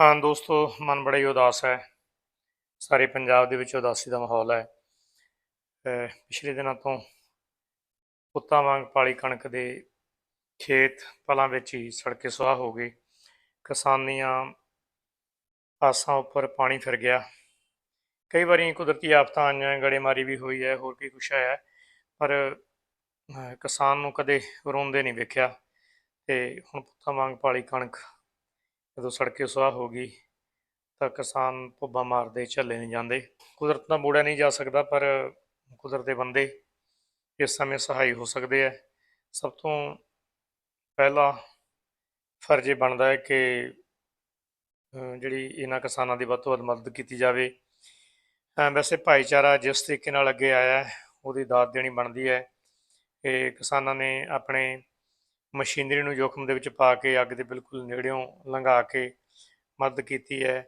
ਹਾਂ ਦੋਸਤੋ, ਮਨ ਬੜਾ ਹੀ ਉਦਾਸ ਹੈ। ਸਾਰੇ ਪੰਜਾਬ ਦੇ ਵਿੱਚ ਉਦਾਸੀ ਦਾ ਮਾਹੌਲ ਹੈ। ਪਿਛਲੇ ਦਿਨਾਂ ਤੋਂ ਪੁੱਤਾਂ ਵਾਂਗ ਪਾਲੀ ਕਣਕ ਦੇ ਖੇਤ ਪਲਾਂ ਵਿੱਚ ਹੀ ਸੜਕੇ ਸੁਆਹ ਹੋ ਗਏ। ਕਿਸਾਨੀਆਂ ਆਸਾਂ ਉੱਪਰ ਪਾਣੀ ਫਿਰ ਗਿਆ। ਕਈ ਵਾਰੀ ਕੁਦਰਤੀ ਆਫਤਾਂ ਆਈਆਂ, ਗੜੇਮਾਰੀ ਵੀ ਹੋਈ ਹੈ, ਹੋਰ ਕੀ ਕੁਛ ਆਇਆ ਪਰ ਕਿਸਾਨ ਨੂੰ ਕਦੇ ਰੋਂਦੇ ਨਹੀਂ ਵੇਖਿਆ। ਤੇ ਹੁਣ ਪੁੱਤਾਂ ਵਾਂਗ ਪਾਲੀ ਕਣਕ ਜਦੋਂ ਸੜਕੇ ਸੁਆਹ ਹੋ ਗਈ ਤਾਂ ਕਿਸਾਨ ਭੁੱਬਾ ਮਾਰਦੇ ਝੱਲੇ ਨਹੀਂ ਜਾਂਦੇ। ਕੁਦਰਤ ਦਾ ਮੋੜਿਆ ਨਹੀਂ ਜਾ ਸਕਦਾ, ਪਰ ਕੁਦਰਤ ਦੇ ਬੰਦੇ ਇਸ ਸਮੇਂ ਸਹਾਈ ਹੋ ਸਕਦੇ ਹੈ ਸਭ ਤੋਂ ਪਹਿਲਾ ਫਰਜ਼ ਇਹ ਬਣਦਾ ਹੈ ਕਿ ਜਿਹੜੀ ਇਹਨਾਂ ਕਿਸਾਨਾਂ ਦੀ ਵੱਧ ਤੋਂ ਵੱਧ ਮਦਦ ਕੀਤੀ ਜਾਵੇ। ਵੈਸੇ ਭਾਈਚਾਰਾ ਜਿਸ ਤਰੀਕੇ ਨਾਲ ਅੱਗੇ ਆਇਆ ਉਹਦੀ ਦਾਤ ਦੇਣੀ ਬਣਦੀ ਹੈ। ਇਹ ਕਿਸਾਨਾਂ ਨੇ ਆਪਣੇ ਮਸ਼ੀਨਰੀ ਨੂੰ ਜੋਖਮ ਦੇ ਵਿੱਚ ਪਾ ਕੇ ਅੱਗ ਦੇ ਬਿਲਕੁਲ ਨੇੜਿਓਂ ਲੰਘਾ ਕੇ ਮਦਦ ਕੀਤੀ ਹੈ,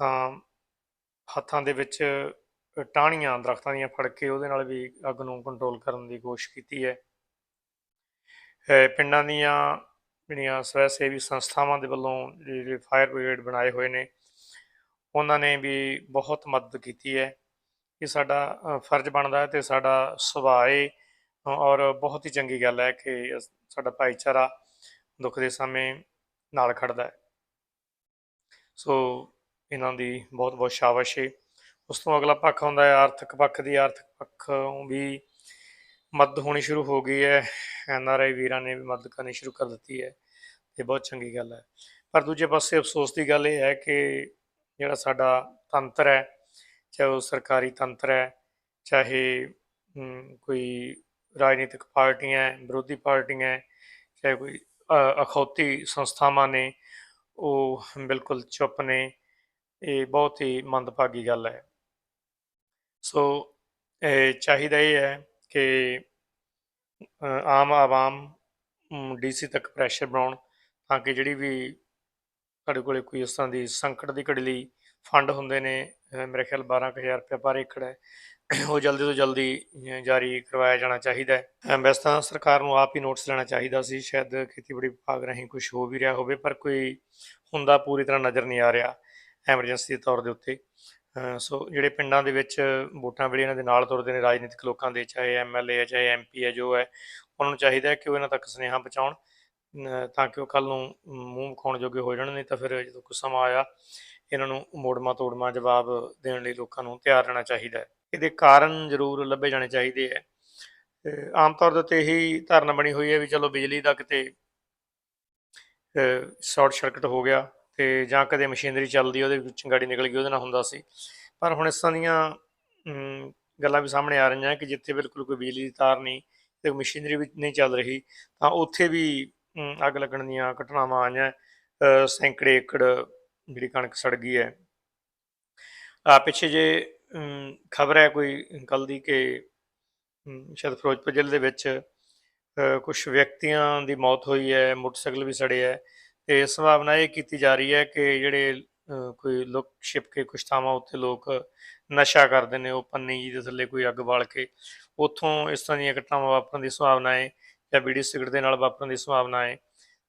ਤਾਂ ਹੱਥਾਂ ਦੇ ਵਿੱਚ ਟਾਹਣੀਆਂ, ਦਰਖਤਾਂ ਦੀਆਂ ਫੜ ਕੇ ਉਹਦੇ ਨਾਲ ਵੀ ਅੱਗ ਨੂੰ ਕੰਟਰੋਲ ਕਰਨ ਦੀ ਕੋਸ਼ਿਸ਼ ਕੀਤੀ ਹੈ। ਪਿੰਡਾਂ ਦੀਆਂ ਜਿਹੜੀਆਂ ਸਵੈ ਸੇਵੀ ਸੰਸਥਾਵਾਂ ਦੇ ਵੱਲੋਂ ਜਿਹੜੇ ਫਾਇਰ ਬ੍ਰਿਗੇਡ ਬਣਾਏ ਹੋਏ ਨੇ, ਉਹਨਾਂ ਨੇ ਵੀ ਬਹੁਤ ਮਦਦ ਕੀਤੀ ਹੈ। ਇਹ ਸਾਡਾ ਫਰਜ਼ ਬਣਦਾ ਹੈ ਤੇ ਸਾਡਾ ਸੁਭਾਅ ਹੈ ਔਰ ਬਹੁਤ ਹੀ ਚੰਗੀ ਗੱਲ ਹੈ ਕਿ ਸਾਡਾ ਭਾਈਚਾਰਾ ਦੁੱਖ ਦੇ ਸਮੇਂ ਨਾਲ ਖੜਦਾ ਹੈ। ਸੋ ਇਹਨਾਂ ਦੀ ਬਹੁਤ ਬਹੁਤ ਸ਼ਾਬਾਸ਼ ਹੈ ਉਸ ਤੋਂ ਅਗਲਾ ਪੱਖ ਹੁੰਦਾ ਹੈ, ਆਰਥਿਕ ਪੱਖ ਦੀ। ਆਰਥਿਕ ਪੱਖ ਵੀ ਮਦਦ ਹੋਣੀ ਸ਼ੁਰੂ ਹੋ ਗਈ ਹੈ। ਐਨ ਆਰ ਆਈ ਵੀਰਾਂ ਨੇ ਵੀ ਮਦਦ ਕਰਨੀ ਸ਼ੁਰੂ ਕਰ ਦਿੱਤੀ ਹੈ ਇਹ ਬਹੁਤ ਚੰਗੀ ਗੱਲ ਹੈ। ਪਰ ਦੂਜੇ ਪਾਸੇ ਅਫਸੋਸ ਦੀ ਗੱਲ ਇਹ ਹੈ ਕਿ ਜਿਹੜਾ ਸਾਡਾ ਤੰਤਰ ਹੈ, ਚਾਹੇ ਉਹ ਸਰਕਾਰੀ ਤੰਤਰ ਹੈ, ਚਾਹੇ ਕੋਈ ਰਾਜਨੀਤਿਕ ਪਾਰਟੀਆਂ ਹੈ, ਵਿਰੋਧੀ ਪਾਰਟੀਆਂ ਹੈ, ਚਾਹੇ ਕੋਈ ਅ, ਅਖੌਤੀ ਸੰਸਥਾਵਾਂ ਨੇ ਉਹ ਬਿਲਕੁਲ ਚੁੱਪ ਨੇ ਇਹ ਬਹੁਤ ਹੀ ਮੰਦਭਾਗੀ ਗੱਲ ਹੈ। ਸੋ ਇਹ ਚਾਹੀਦਾ ਇਹ ਹੈ ਕਿ ਆਮ ਆਵਾਮ ਡੀਸੀ ਤੱਕ ਪ੍ਰੈਸ਼ਰ ਬਣਾਉਣ ਤਾਂ ਕਿ ਜਿਹੜੀ ਵੀ ਸਾਡੇ ਕੋਲੇ ਕੋਈ ਇਸ ਤਰ੍ਹਾਂ ਦੀ ਸੰਕਟ ਦੀ ਘੜੀ ਲਈ ਫੰਡ ਹੁੰਦੇ ਨੇ ਅ, ਮੇਰੇ ਖਿਆਲ 12000 ਰੁਪਏ ਪਰ ਏਕੜ ਹੈ ਉਹ ਜਲਦੀ ਤੋਂ ਜਲਦੀ ਜਾਰੀ ਕਰਵਾਇਆ ਜਾਣਾ ਚਾਹੀਦਾ ਹੈ। ਵੈਸੇ ਤਾਂ ਸਰਕਾਰ ਨੂੰ ਆਪ ਹੀ ਨੋਟਿਸ ਲੈਣਾ ਚਾਹੀਦਾ ਸੀ, ਸ਼ਾਇਦ ਖੇਤੀਬਾੜੀ ਵਿਭਾਗ ਰਾਹੀਂ ਕੁਝ ਹੋ ਵੀ ਰਿਹਾ ਹੋਵੇ, ਪਰ ਕੋਈ ਹੁੰਦਾ ਪੂਰੀ ਤਰ੍ਹਾਂ ਨਜ਼ਰ ਨਹੀਂ ਆ ਰਿਹਾ ਐਮਰਜੈਂਸੀ ਦੇ ਤੌਰ ਦੇ ਉੱਤੇ। ਸੋ ਜਿਹੜੇ ਪਿੰਡਾਂ ਦੇ ਵਿੱਚ ਵੋਟਾਂ ਵੇਲੇ ਇਹਨਾਂ ਦੇ ਨਾਲ ਤੁਰਦੇ ਨੇ ਰਾਜਨੀਤਿਕ ਲੋਕਾਂ ਦੇ, ਚਾਹੇ ਐਮਐਲਏ ਹੈ, ਚਾਹੇ ਐਮਪੀ ਹੈ, ਜੋ ਹੈ, ਉਹਨਾਂ ਨੂੰ ਚਾਹੀਦਾ ਕਿ ਉਹ ਇਹਨਾਂ ਤੱਕ ਸੁਨੇਹਾ ਪਹੁੰਚਾਉਣ। ਤਾਂ ਕਿ ਉਹ ਕੱਲ ਨੂੰ ਮੂੰਹ ਵਿਖਾਉਣ ਜੋਗੇ ਹੋ ਜਾਣ, ਨਹੀਂ ਤਾਂ ਫਿਰ ਜਦੋਂ ਕੋਈ ਸਮਾਂ ਆਇਆ, ਇਹਨਾਂ ਨੂੰ ਮੋੜਮਾ ਤੋੜਮਾ ਜਵਾਬ ਦੇਣ ਲਈ ਲੋਕਾਂ ਨੂੰ ਤਿਆਰ ਰਹਿਣਾ ਚਾਹੀਦਾ ਹੈ। ਇਹਦੇ ਕਾਰਨ ਜ਼ਰੂਰ ਲੱਭੇ ਜਾਣੇ ਚਾਹੀਦੇ ਹੈ ਆਮ ਤੌਰ ਦੇ ਉੱਤੇ ਇਹੀ ਧਾਰਨਾ ਬਣੀ ਹੋਈ ਹੈ ਵੀ ਚਲੋ ਬਿਜਲੀ ਦਾ ਕਿਤੇ ਸ਼ਾਰਟ ਸਰਕਟ ਹੋ ਗਿਆ ਤੇ ਜਾਂ ਕਦੇ ਮਸ਼ੀਨਰੀ ਚੱਲਦੀ ਉਹਦੇ ਵਿੱਚ ਚਿੰਗਾੜੀ ਨਿਕਲ ਗਈ, ਉਹਦੇ ਨਾਲ ਹੁੰਦਾ ਸੀ। ਪਰ ਹੁਣ ਇਸ ਤਰ੍ਹਾਂ ਦੀਆਂ ਗੱਲਾਂ ਵੀ ਸਾਹਮਣੇ ਆ ਰਹੀਆਂ ਕਿ ਜਿੱਥੇ ਬਿਲਕੁਲ ਕੋਈ ਬਿਜਲੀ ਦੀ ਤਾਰ ਨਹੀਂ ਤੇ ਮਸ਼ੀਨਰੀ ਵੀ ਨਹੀਂ ਚੱਲ ਰਹੀ, ਤਾਂ ਉੱਥੇ ਵੀ ਅੱਗ ਲੱਗਣ ਦੀਆਂ ਘਟਨਾਵਾਂ ਆਈਆਂ ਸੈਂਕੜੇ ਏਕੜ ਜਿਹੜੀ ਕਣਕ ਸੜ ਗਈ ਹੈ। ਆ ਪਿੱਛੇ ਜੇ ਖਬਰ ਹੈ ਕੋਈ ਕੱਲ ਦੀ ਕਿ ਸ਼ਾਇਦ ਫਿਰੋਜ਼ਪੁਰ ਜ਼ਿਲ੍ਹੇ ਦੇ ਵਿੱਚ ਕੁਝ ਵਿਅਕਤੀਆਂ ਦੀ ਮੌਤ ਹੋਈ ਹੈ, ਮੋਟਰਸਾਈਕਲ ਵੀ ਸੜੇ ਹੈ ਤੇ ਸੰਭਾਵਨਾ ਇਹ ਕੀਤੀ ਜਾ ਰਹੀ ਹੈ ਕਿ ਜਿਹੜੇ ਕੋਈ ਲੁੱਕ ਛਿਪ ਕੇ ਕੁਛ ਥਾਵਾਂ ਉੱਤੇ ਲੋਕ ਨਸ਼ਾ ਕਰਦੇ ਨੇ, ਉਹ ਪੰਨੀ ਜੀ ਦੇ ਥੱਲੇ ਕੋਈ ਅੱਗ ਬਾਲ ਕੇ, ਉੱਥੋਂ ਇਸ ਤਰ੍ਹਾਂ ਦੀਆਂ ਘਟਨਾਵਾਂ ਵਾਪਰਨ ਦੀ ਸੰਭਾਵਨਾ ਹੈ ਜਾਂ ਬੀੜੀ ਸਿਗਰਟ ਦੇ ਨਾਲ ਵਾਪਰਨ ਦੀ ਸੰਭਾਵਨਾ ਹੈ,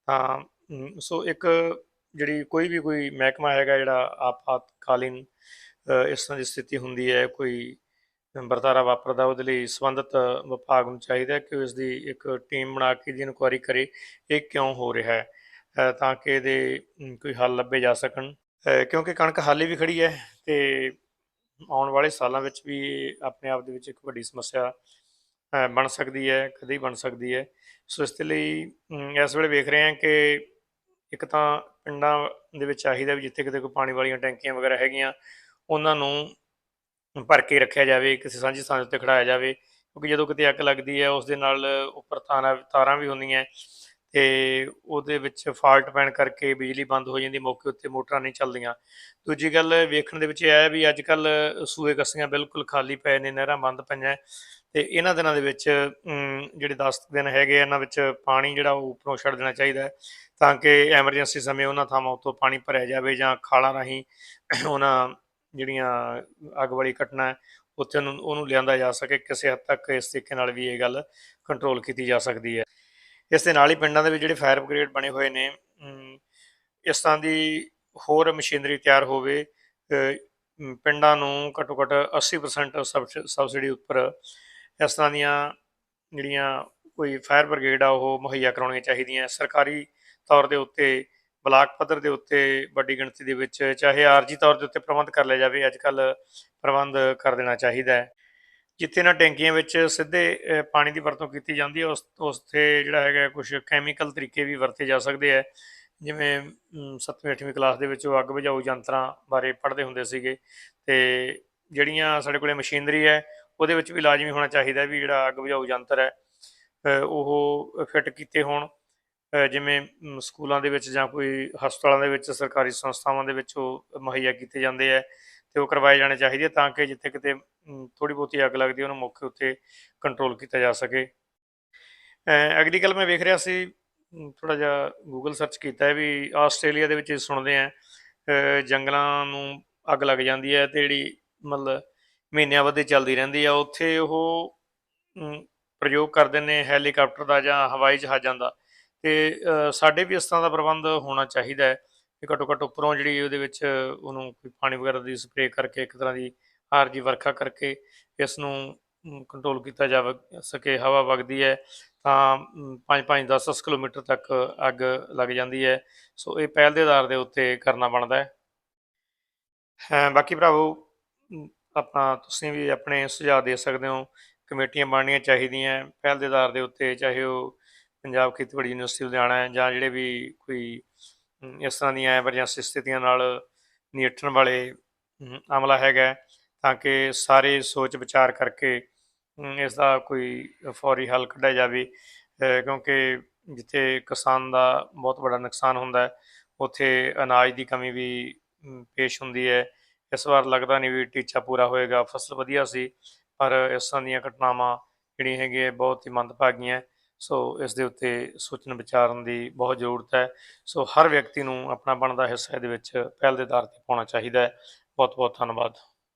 ਤਾਂ ਸੋ ਇੱਕ ਜਿਹੜੀ ਕੋਈ ਵੀ ਕੋਈ ਮਹਿਕਮਾ ਹੈਗਾ ਜਿਹੜਾ ਆਪਾਤਕਾਲੀਨ ਇਸ ਤਰ੍ਹਾਂ ਦੀ ਸਥਿਤੀ ਹੁੰਦੀ ਹੈ, ਕੋਈ ਵਰਤਾਰਾ ਵਾਪਰਦਾ, ਉਹਦੇ ਲਈ ਸੰਬੰਧਿਤ ਵਿਭਾਗ ਨੂੰ ਚਾਹੀਦਾ ਕਿ ਉਸ ਦੀ ਇੱਕ ਟੀਮ ਬਣਾ ਕੇ ਦੀ ਇਨਕੁਆਇਰੀ ਕਰੇ, ਇਹ ਕਿਉਂ ਹੋ ਰਿਹਾ ਹੈ? ਤਾਂ ਕਿ ਇਹਦੇ ਕੋਈ ਹੱਲ ਲੱਭੇ ਜਾ ਸਕਣ। ਕਿਉਂਕਿ ਕਣਕ ਹਾਲੇ ਵੀ ਖੜੀ ਹੈ ਤੇ ਆਉਣ ਵਾਲੇ ਸਾਲਾਂ ਵਿੱਚ ਵੀ ਇਹ ਆਪਣੇ ਆਪ ਦੇ ਵਿੱਚ ਇੱਕ ਵੱਡੀ ਸਮੱਸਿਆ ਬਣ ਸਕਦੀ ਹੈ, ਕਦੇ ਬਣ ਸਕਦੀ ਹੈ। ਸੋ ਇਸ ਦੇ ਲਈ ਇਸ ਵੇਲੇ ਵੇਖ ਰਹੇ ਹਾਂ ਕਿ ਇੱਕ ਤਾਂ ਪਿੰਡਾਂ ਦੇ ਵਿੱਚ ਚਾਹੀਦਾ ਵੀ ਜਿੱਥੇ ਕਿਤੇ ਕੋਈ ਪਾਣੀ ਵਾਲੀਆਂ ਟੈਂਕੀਆਂ ਵਗੈਰਾ ਹੈਗੀਆਂ ਉਹਨਾਂ ਨੂੰ ਭਰ ਕੇ ਰੱਖਿਆ ਜਾਵੇ ਕਿਸੇ ਸਾਂਝੀ ਥਾਂ ਦੇ ਉੱਤੇ ਖੜਾਇਆ ਜਾਵੇ ਕਿਉਂਕਿ ਜਦੋਂ ਕਿਤੇ ਅੱਗ ਲੱਗਦੀ ਹੈ ਉਸ ਦੇ ਨਾਲ ਉੱਪਰ ਤਾਰਾਂ ਤਾਰਾਂ ਵੀ ਹੁੰਦੀਆਂ ਤੇ ਉਹਦੇ ਵਿੱਚ ਫਾਲਟ ਪੈਣ ਕਰਕੇ ਬਿਜਲੀ ਬੰਦ ਹੋ ਜਾਂਦੀ ਮੌਕੇ ਉੱਤੇ ਮੋਟਰਾਂ ਨਹੀਂ ਚੱਲਦੀਆਂ। ਦੂਜੀ ਗੱਲ ਵੇਖਣ ਦੇ ਵਿੱਚ ਇਹ ਹੈ ਵੀ ਅੱਜ ਕੱਲ ਸੂਏ ਕੱਸੀਆਂ ਬਿਲਕੁਲ ਖਾਲੀ ਪਏ ਨੇ ਨਹਿਰਾਂ ਬੰਦ ਪਈਆਂ ਤੇ ਇਹਨਾਂ ਦਿਨਾਂ ਦੇ ਵਿੱਚ ਜਿਹੜੇ 10 ਦਿਨ ਹੈਗੇ ਆ, ਇਹਨਾਂ ਵਿੱਚ ਪਾਣੀ ਜਿਹੜਾ ਉਹ ਉੱਪਰੋਂ ਛੱਡ ਦੇਣਾ ਚਾਹੀਦਾ ਤਾਂ ਕਿ ਐਮਰਜੈਂਸੀ ਸਮੇਂ ਉਹਨਾਂ ਥਾਵਾਂ ਉੱਤੋਂ ਪਾਣੀ ਭਰਿਆ ਜਾਵੇ ਜਾਂ ਖਾਲਾਂ ਰਾਹੀਂ ਉਹਨਾਂ ਜਿਹੜੀਆਂ ਅੱਗ ਵਾਲੀ ਘਟਨਾ ਹੈ, ਉੱਥੇ ਉਹਨੂੰ ਉਹਨੂੰ ਲਿਆਂਦਾ ਜਾ ਸਕੇ, ਕਿਸੇ ਹੱਦ ਤੱਕ ਇਸ ਤਰੀਕੇ ਨਾਲ ਵੀ ਇਹ ਗੱਲ ਕੰਟਰੋਲ ਕੀਤੀ ਜਾ ਸਕਦੀ ਹੈ। ਇਸ ਦੇ ਨਾਲ ਹੀ ਪਿੰਡਾਂ ਦੇ ਵਿੱਚ ਜਿਹੜੇ ਫਾਇਰ ਬ੍ਰਿਗੇਡ ਬਣੇ ਹੋਏ ਨੇ ਇਸ ਤਰ੍ਹਾਂ ਦੀ ਹੋਰ ਮਸ਼ੀਨਰੀ ਤਿਆਰ ਹੋਵੇ ਪਿੰਡਾਂ ਨੂੰ ਘੱਟੋ ਘੱਟ 80% ਸਬਸਿ- ਸਬਸਿਡੀ ਉੱਪਰ ਇਸ ਤਰ੍ਹਾਂ ਦੀਆਂ ਜਿਹੜੀਆਂ ਕੋਈ ਫਾਇਰ ਬ੍ਰਿਗੇਡ ਆ, ਉਹ ਮੁਹੱਈਆ ਕਰਾਉਣੀਆਂ ਚਾਹੀਦੀਆਂ। ਸਰਕਾਰੀ ਤੌਰ ਦੇ ਉੱਤੇ ਬਲਾਕ ਪੱਧਰ ਦੇ ਉੱਤੇ ਵੱਡੀ ਗਿਣਤੀ ਦੇ ਵਿੱਚ ਚਾਹੇ ਆਰਜੀ ਤੌਰ ਦੇ ਉੱਤੇ ਪ੍ਰਬੰਧ ਕਰ ਲਿਆ ਜਾਵੇ, ਅੱਜ ਕੱਲ ਪ੍ਰਬੰਧ ਕਰ ਦੇਣਾ ਚਾਹੀਦਾ ਹੈ। ਜਿੱਥੇ ਨਾ ਟੈਂਕੀਆਂ ਵਿੱਚ ਸਿੱਧੇ ਪਾਣੀ ਦੀ ਵਰਤੋਂ ਕੀਤੀ ਜਾਂਦੀ ਹੈ, ਉਸ ਉਸ ਤੇ ਜਿਹੜਾ ਹੈਗਾ ਕੁਝ ਕੈਮੀਕਲ ਤਰੀਕੇ ਵੀ ਵਰਤੇ ਜਾ ਸਕਦੇ ਹੈ। ਜਿਵੇਂ 7ਵੀਂ 8ਵੀਂ ਕਲਾਸ ਦੇ ਵਿੱਚ ਉਹ ਅੱਗ ਬੁਝਾਊ ਯੰਤਰਾਂ ਬਾਰੇ ਪੜ੍ਹਦੇ ਹੁੰਦੇ ਸੀਗੇ ਤੇ ਜਿਹੜੀਆਂ ਸਾਡੇ ਕੋਲੇ ਮਸ਼ੀਨਰੀ ਹੈ, ਉਹਦੇ ਵਿੱਚ ਵੀ ਲਾਜ਼ਮੀ ਹੋਣਾ ਚਾਹੀਦਾ ਵੀ ਜਿਹੜਾ ਅੱਗ ਬੁਝਾਊ ਯੰਤਰ ਹੈ ਉਹ ਫਿੱਟ ਕੀਤੇ ਹੋਣ। ਜਿਵੇਂ ਸਕੂਲਾਂ ਦੇ ਵਿੱਚ ਜਾਂ ਕੋਈ ਹਸਪਤਾਲਾਂ ਦੇ ਵਿੱਚ, ਸਰਕਾਰੀ ਸੰਸਥਾਵਾਂ ਦੇ ਵਿੱਚ ਉਹ ਮੁਹੱਈਆ ਕੀਤੇ ਜਾਂਦੇ ਹੈ ਤੇ ਉਹ ਕਰਵਾਏ ਜਾਣੇ ਚਾਹੀਦੇ ਤਾਂ ਕਿ ਜਿੱਥੇ ਕਿਤੇ ਥੋੜੀ ਬਹੁਤੀ ਅੱਗ ਲੱਗਦੀ ਉਹਨੂੰ ਮੌਕੇ ਉੱਤੇ ਕੰਟਰੋਲ ਕੀਤਾ ਜਾ ਸਕੇ। ਅਗਲੀ ਮੈਂ ਵੇਖ ਰਿਹਾ ਸੀ ਥੋੜਾ ਜਿਹਾ ਗੂਗਲ ਸਰਚ ਕੀਤਾ ਹੈ ਵੀ ਆਸਟ੍ਰੇਲੀਆ ਦੇ ਵਿੱਚ ਸੁਣਦੇ ਆ ਜੰਗਲਾਂ ਨੂੰ ਅੱਗ ਲੱਗ ਜਾਂਦੀ ਹੈ ਤੇ ਜਿਹੜੀ ਮਤਲਬ ਮਹੀਨਿਆਂ ਬੱਧੀ ਚੱਲਦੀ ਰਹਿੰਦੀ ਆ, ਉੱਥੇ ਉਹ ਪ੍ਰਯੋਗ ਕਰਦੇ ਨੇ ਹੈਲੀਕਾਪਟਰ ਦਾ ਜਾਂ ਹਵਾਈ ਜਹਾਜ਼ਾਂ ਦਾ। ਤੇ ਸਾਡੇ ਵੀ ਇਸ ਤਰ੍ਹਾਂ ਦਾ ਪ੍ਰਬੰਧ ਹੋਣਾ ਚਾਹੀਦਾ ਹੈ ਕਿ ਘੱਟੋ ਘੱਟ ਉੱਪਰੋਂ ਜਿਹੜੀ ਉਹਦੇ ਵਿੱਚ ਉਹਨੂੰ ਕੋਈ ਪਾਣੀ ਵਗੈਰਾ ਦੀ ਸਪਰੇਅ ਕਰਕੇ ਇੱਕ ਤਰ੍ਹਾਂ ਦੀ ਆਰਜੀ ਵਰਖਾ ਕਰਕੇ ਇਸ ਨੂੰ ਕੰਟਰੋਲ ਕੀਤਾ ਜਾ ਸਕੇ, ਹਵਾ ਵਗਦੀ ਹੈ, ਤਾਂ 5-5 10-10 ਕਿਲੋਮੀਟਰ ਤੱਕ ਅੱਗ ਲੱਗ ਜਾਂਦੀ ਹੈ। ਸੋ ਇਹ ਪਹਿਲ ਦੇ ਆਧਾਰ ਦੇ ਉੱਤੇ ਕਰਨਾ ਬਣਦਾ ਹੈ। ਬਾਕੀ ਭਰਾਵੋ ਆਪਣਾ ਤੁਸੀਂ ਵੀ ਆਪਣੇ ਸੁਝਾਅ ਦੇ ਸਕਦੇ ਹੋ, ਕਮੇਟੀਆਂ ਬਣਨੀਆਂ ਚਾਹੀਦੀਆਂ, ਪਹਿਲ ਦੇ ਆਧਾਰ ਦੇ ਉੱਤੇ, ਚਾਹੇ ਉਹ ਪੰਜਾਬ ਖੇਤੀਬਾੜੀ ਯੂਨੀਵਰਸਿਟੀ ਲੁਧਿਆਣਾ ਹੈ, ਜਾਂ ਜਿਹੜੇ ਵੀ ਕੋਈ ਇਸ ਤਰ੍ਹਾਂ ਦੀਆਂ ਐਮਰਜੈਂਸੀ ਸਥਿਤੀਆਂ ਨਾਲ ਨਜਿੱਠਣ ਵਾਲੇ ਅਮਲਾ ਹੈਗਾ ਤਾਂ ਕਿ ਸਾਰੇ ਸੋਚ ਵਿਚਾਰ ਕਰਕੇ ਇਸ ਦਾ ਕੋਈ ਫੌਰੀ ਹੱਲ ਕੱਢਿਆ ਜਾਵੇ ਕਿਉਂਕਿ ਜਿੱਥੇ ਕਿਸਾਨ ਦਾ ਬਹੁਤ ਵੱਡਾ ਨੁਕਸਾਨ ਹੁੰਦਾ ਹੈ, ਉੱਥੇ ਅਨਾਜ ਦੀ ਕਮੀ ਵੀ ਪੇਸ਼ ਹੁੰਦੀ ਹੈ ਇਸ ਵਾਰ ਲੱਗਦਾ ਨਹੀਂ ਵੀ ਟੀਚਾ ਪੂਰਾ ਹੋਏਗਾ, ਫਸਲ ਵਧੀਆ ਸੀ, ਪਰ ਇਸ ਤਰ੍ਹਾਂ ਦੀਆਂ ਘਟਨਾਵਾਂ ਜਿਹੜੀਆਂ ਹੈਗੀਆਂ ਬਹੁਤ ਹੀ ਮੰਦਭਾਗੀਆਂ ਹੈ। ਸੋ ਇਸ ਦੇ ਉੱਤੇ ਸੋਚਣ ਵਿਚਾਰਨ ਦੀ ਬਹੁਤ ਜ਼ਰੂਰਤ ਹੈ। ਸੋ ਹਰ ਵਿਅਕਤੀ ਨੂੰ ਆਪਣਾ ਬਣਦਾ ਹਿੱਸਾ ਇਹਦੇ ਵਿੱਚ ਪਹਿਲ ਦੇ ਆਧਾਰ ਤੇ ਪਾਉਣਾ ਚਾਹੀਦਾ ਹੈ। ਬਹੁਤ ਬਹੁਤ ਧੰਨਵਾਦ।